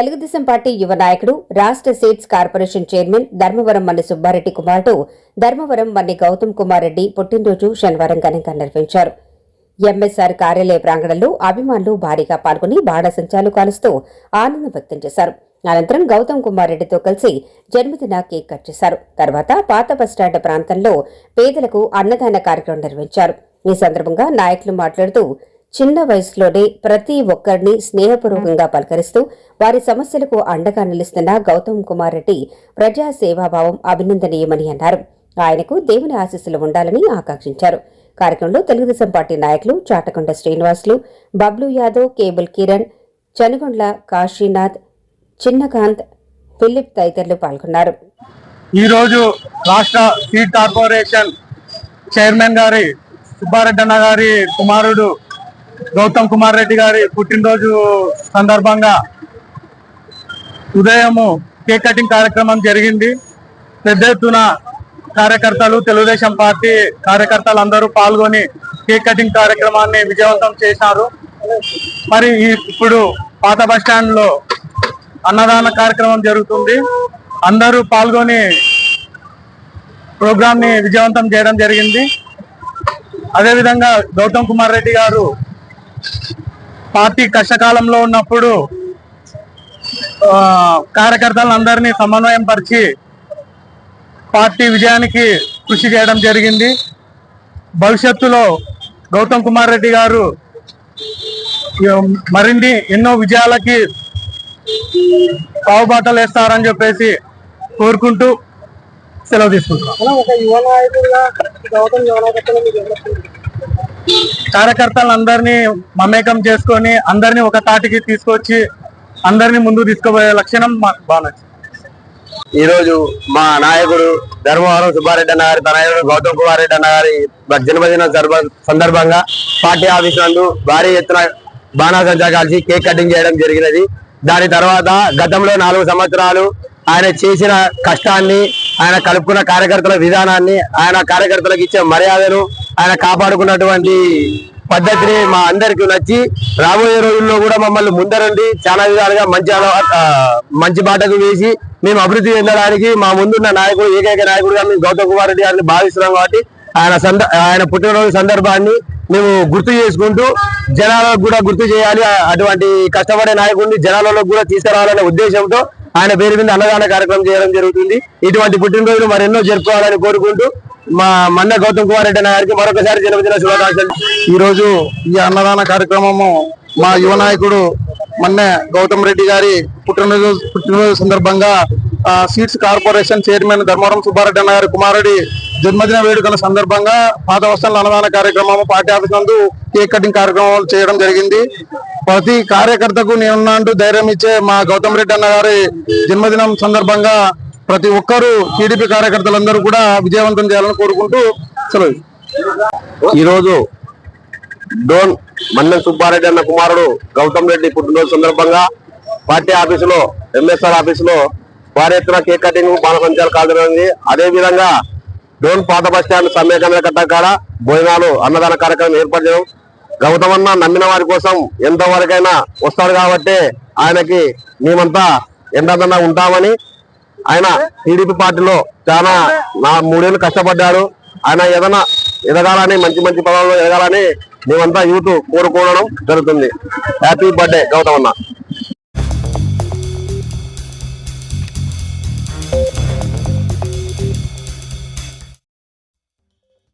Telugu Desam party యువ నాయకుడు రాష్ట్ర సీడ్స్ కార్పొరేషన్ చైర్మన్ ధర్మవరం మన్ని సుబ్బారెడ్డి కుమారుడు ధర్మవరం మన్ని గౌతమ్ కుమార్ రెడ్డి పుట్టినరోజు శనివారం ఘనంగా నిర్వహించారు. ఎంఎస్ఆర్ కార్యాలయ ప్రాంగణంలో అభిమానులు భారీగా పాల్గొని బాణసంచాలు కాలుస్తూ ఆనందం వ్యక్తం చేశారు. అనంతరం గౌతమ్ కుమార్ రెడ్డితో కలిసి జన్మదిన కేక్ కట్ చేశారు. తర్వాత పాత బస్టాండ్ ప్రాంతంలో పేదలకు అన్నదాన కార్యక్రమం నిర్వహించారు. ఈ సందర్భంగా నాయకులు మాట్లాడుతూ చిన్న వయసులోనే ప్రతి ఒక్కరిని స్నేహపూర్వకంగా పలకరిస్తూ వారి సమస్యలకు అండగా నిలుస్తున్న గౌతమ్ కుమార్ రెడ్డి ప్రజా సేవాభావం అభినందనీయమని అన్నారు. ఆయనకు దేవుని ఆశీస్సులు ఉండాలని ఆకాంక్షించారు. కార్యక్రమంలో తెలుగుదేశం పార్టీ నాయకులు చాటకొండ శ్రీనివాసులు బబ్లు యాదవ్ కేబుల్ కిరణ్ చనుగొండ్ల కాశీనాథ్ చిన్నకాంత్ ఫిలిప్ తదితరులు పాల్గొన్నారు. ఈరోజు రాష్ట్ర సీట్ కార్పొరేషన్ చైర్మన్ గారి సుబ్బారెడ్డి అన్న గారి కుమారుడు గౌతమ్ కుమార్ రెడ్డి గారి పుట్టినరోజు సందర్భంగా ఉదయము కేక్ కటింగ్ కార్యక్రమం జరిగింది. పెద్ద ఎత్తున కార్యకర్తలు తెలుగుదేశం పార్టీ కార్యకర్తలు అందరూ పాల్గొని కేక్ కటింగ్ కార్యక్రమాన్ని విజయవంతం చేశారు. మరి ఇప్పుడు పాత బస్లో అన్నదాన కార్యక్రమం జరుగుతుంది. అందరూ పాల్గొని ప్రోగ్రామ్ని విజయవంతం చేయడం జరిగింది. అదేవిధంగా గౌతమ్ కుమార్ రెడ్డి గారు పార్టీ కష్టకాలంలో ఉన్నప్పుడు ఆ, కార్యకర్తలందరినీ సమన్వయం పరిచి పార్టీ విజయానికి కృషి చేయడం జరిగింది. భవిష్యత్తులో గౌతమ్ కుమార్ రెడ్డి గారు మరిన్ని ఎన్నో విజయాలకి పావుబాటలు వేస్తారని చెప్పేసి కోరుకుంటూ సెలవు తీసుకుంటున్నాం. ఒక అందరినీ కార్యకర్తలందరినీ మమేకం చేసుకొని అందరినీ ఒక తాటికి తీసుకొచ్చి అందరినీ ముందుకు తీసుకుపోయే లక్షణం మాకు బాగా ఈరోజు ఈ రోజు మా నాయకుడు ధర్మవరం సుబ్బారెడ్డి అన్న గారి తనయుడు గౌతమ్ కుమార్ రెడ్డి అన్న గారి జన్మదిన సందర్భంగా పార్టీ ఆఫీస్ నందు భారీ ఎత్తున బాణాసంచా కాల్చి కేక్ కటింగ్ చేయడం జరిగినది. దాని తర్వాత గతంలో నాలుగు సంవత్సరాలు ఆయన చేసిన కష్టాన్ని ఆయన కలుపుకున్న కార్యకర్తల విధానాన్ని ఆయన కార్యకర్తలకు ఇచ్చే మర్యాదను ఆయన కాపాడుకున్నటువంటి పద్ధతిని మా అందరికి నచ్చి రాబోయే రోజుల్లో కూడా మమ్మల్ని ముందరండి. చాలా విధాలుగా మంచి మంచి బాటకు వేసి మేము అభివృద్ధి చెందడానికి మా ముందున్న నాయకుడు ఏకైక నాయకుడుగా మేము గౌతమ్ కుమార్ రెడ్డి గారిని భావిస్తున్నాం కాబట్టి ఆయన సంద ఆయన పుట్టినరోజు సందర్భాన్ని మేము గుర్తు చేసుకుంటూ జనాలకు కూడా గుర్తు చేయాలి. అటువంటి కష్టపడే నాయకుడిని జనాలలో కూడా తీసుకురావాలనే ఉద్దేశంతో ఆయన పేరు మీద అన్నదాన కార్యక్రమం చేయడం జరుగుతుంది. ఇటువంటి పుట్టినరోజులు మరెన్నో జరుపుకోవాలని కోరుకుంటూ మా మన్న గౌతమ్ కుమార్ రెడ్డి గారికి మరొకసారి జన్మదిన శుభాకాంక్షలు. ఈ రోజు ఈ అన్నదాన కార్యక్రమము మా యువ నాయకుడు మన్న గౌతమ్ రెడ్డి గారి పుట్టినరోజు పుట్టినరోజు సందర్భంగా seats corporation chairman Dharmavaram Subba Reddy అన్న గారి కుమారుడి జన్మదిన వేడుకల సందర్భంగా పాత వస్తువుల అన్నదాన కార్యక్రమం పార్టీ ఆఫీస్ నందు కేక్ కటింగ్ కార్యక్రమం చేయడం జరిగింది. ప్రతి కార్యకర్తకు నేనున్నా అంటూ ధైర్యం ఇచ్చే మా గౌతమ్ రెడ్డి అన్న గారి జన్మదినం సందర్భంగా ప్రతి ఒక్కరూ టీడీపీ కార్యకర్తలందరూ కూడా విజయవంతం చేయాలని కోరుకుంటూ సెలవు ఈరోజు డోన్ మన్నెం సుబ్బారెడ్డి అన్న కుమారుడు గౌతమ్ రెడ్డి పుట్టినరోజు సందర్భంగా పార్టీ ఆఫీసులో ఎంఎస్ఆర్ ఆఫీసులో భారీ ఎత్తున కేక్ కటింగ్ బాణసంచాలు కాల్చడానికి అదే విధంగా డోన్ పాత బస్ స్టాండ్ సమ్మె కట్ట కాడ భోజనాలు అన్నదాన కార్యక్రమం ఏర్పాటు చేయడం. గౌతమ్ అన్న నమ్మిన వారి కోసం ఎంతవరకైనా వస్తాడు కాబట్టి ఆయనకి మేమంతా ఎండదన్నా ఉంటామని ఆయన టీడీపీ పార్టీలో చాలా నా మూడేళ్ళు కష్టపడ్డాడు. ఆయన ఏదైనా ఎదగాలని మంచి మంచి పదాల్లో ఎదగాలని మేమంతా యూత్ కోరుకోవడం జరుగుతుంది. హ్యాపీ బర్త్డే గౌతమ్ అన్న